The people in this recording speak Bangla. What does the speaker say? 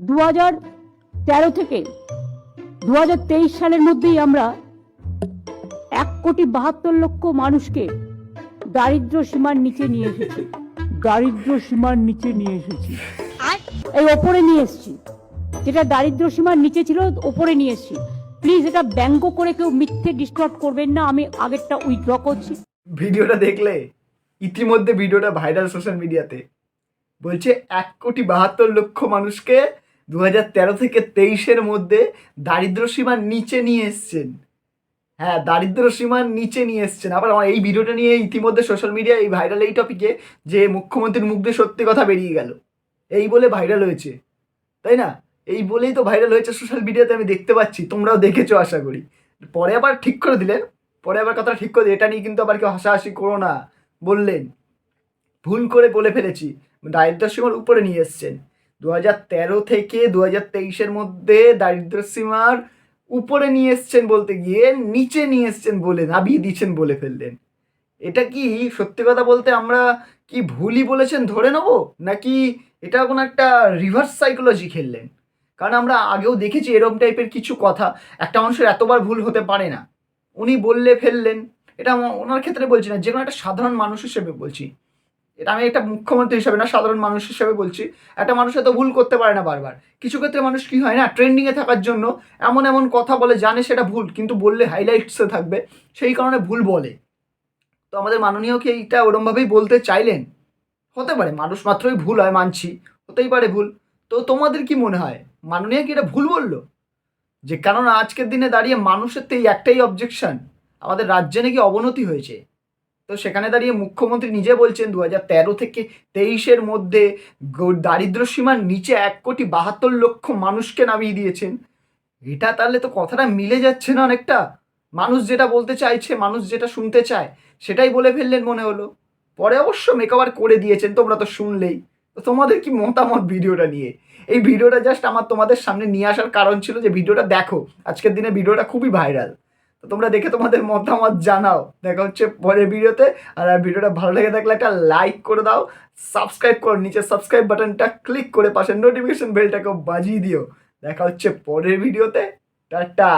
দু হাজার তেরো থেকে দু হাজার তেইশ সালের মধ্যেই আমরা এক কোটি বাহাত্তর লক্ষ মানুষকে দারিদ্র সীমার নিচে নিয়ে এসেছি। দারিদ্র সীমার নিচে নিয়ে এসেছি। এই ওপরে নিয়ে এসেছি। যেটা দারিদ্র সীমার নিচে ছিল ওপরে নিয়ে এসেছি। প্লিজ এটা ব্যঙ্গ করে কেউ মিথ্যে ডিস্টার্ব করবেন না আমি আগেরটা উইথড্র করছি। ভিডিওটা দেখলে ইতিমধ্যে ভিডিওটা ভাইরাল সোশ্যাল মিডিয়াতে বলছে এক কোটি বাহাত্তর লক্ষ মানুষকে দু তেরো থেকে তেইশের মধ্যে দারিদ্র সীমার নিচে নিয়ে এসছেন। হ্যাঁ দারিদ্র সীমার নিচে নিয়ে এসছেন। আবার আমার এই ভিডিওটা নিয়ে ইতিমধ্যে সোশ্যাল মিডিয়া এই ভাইরাল এই টপিকে যে মুখ্যমন্ত্রীর মুখ দিয়ে সত্যি কথা বেরিয়ে গেল। এই বলে ভাইরাল হয়েছে। তাই না? এই বলেই তো ভাইরাল হয়েছে সোশ্যাল মিডিয়াতে আমি দেখতে পাচ্ছি। তোমরাও দেখেছ আশা করি। পরে আবার ঠিক করে দিলেন। পরে আবার কথাটা ঠিক করে। এটা নিয়ে কিন্তু আবার কেউ হাসাহাসি করো না, বললেন। ভুল করে বলে ফেলেছি। দারিদ্র সীমার উপরে নিয়ে এসছেন। দু তেরো থেকে দু হাজার তেইশের মধ্যে দারিদ্র সীমার উপরে নিয়ে এসছেন বলতে গিয়ে নিচে নিয়ে এসছেন বলে, নাবিয়ে দিয়েছেন বলে ফেললেন। এটা কি সত্যি কথা বলতে আমরা কি ভুলই বলেছেন ধরে নেব? নাকি এটা কোনো একটা রিভার্স সাইকোলজি খেললেন? কারণ আমরা আগেও দেখেছি এরকম টাইপের কিছু কথা। একটা মানুষের এতবার ভুল হতে পারে না। উনি বললে ফেললেন। এটা ওনার ক্ষেত্রে বলছি না যে কোনো একটা সাধারণ মানুষ হিসেবে বলছি। এটা আমি একটা মুখ্যমন্ত্রী হিসেবে না, সাধারণ মানুষ হিসেবে বলছি, একটা মানুষ এত ভুল করতে পারে না বারবার। কিছু ক্ষেত্রে মানুষ কি হয় না ট্রেন্ডিংয়ে থাকার জন্য এমন এমন কথা বলে, জানে সেটা ভুল, কিন্তু বললে হাইলাইটসে থাকবে, সেই কারণে ভুল বলে। তো আমাদের মাননীয় কি এইটা ওরমভাবেই বলতে চাইলেন? হতে পারে, মানুষ মাত্রই ভুল হয়, মানছি, হতেই পারে ভুল। তো তোমাদের কি মনে হয়? মাননীয় কি এটা ভুল বলল? যে কেননা আজকের দিনে দাঁড়িয়ে মানুষের তো এই একটাই অবজেকশন আমাদের রাজ্যে নাকি অবনতি হয়েছে। তো সেখানে দাঁড়িয়ে মুখ্যমন্ত্রী নিজে বলছেন দু তেরো থেকে তেইশের মধ্যে গো- দারিদ্র সীমার নিচে এক কোটি বাহাত্তর লক্ষ মানুষকে নামিয়ে দিয়েছেন। এটা তাহলে তো কথাটা মিলে যাচ্ছে না অনেকটা। মানুষ যেটা বলতে চাইছে, মানুষ যেটা শুনতে চায়, সেটাই বলে ফেললেন মনে হলো। পরে অবশ্য মেকওভার করে দিয়েছেন, তোমরা তো শুনলেই। তো তোমাদের কি মতামত ভিডিওটা নিয়ে? এই ভিডিওটা জাস্ট আমার তোমাদের সামনে নিয়ে আসার কারণ ছিল যে ভিডিওটা দেখো। আজকের দিনে ভিডিওটা খুবই ভাইরাল তো তোমরা দেখে তোমাদের মতামত জানাও। দেখা হচ্ছে পরের ভিডিওতে। আর ভিডিওটা ভালো লেগে থাকলে একটা লাইক করে দাও। সাবস্ক্রাইব করো। নিচে সাবস্ক্রাইব বাটনটা ক্লিক করে পাশে নোটিফিকেশন বেলটাকেও বাজিয়ে দিও। দেখা হচ্ছে পরের ভিডিওতে। টাটা!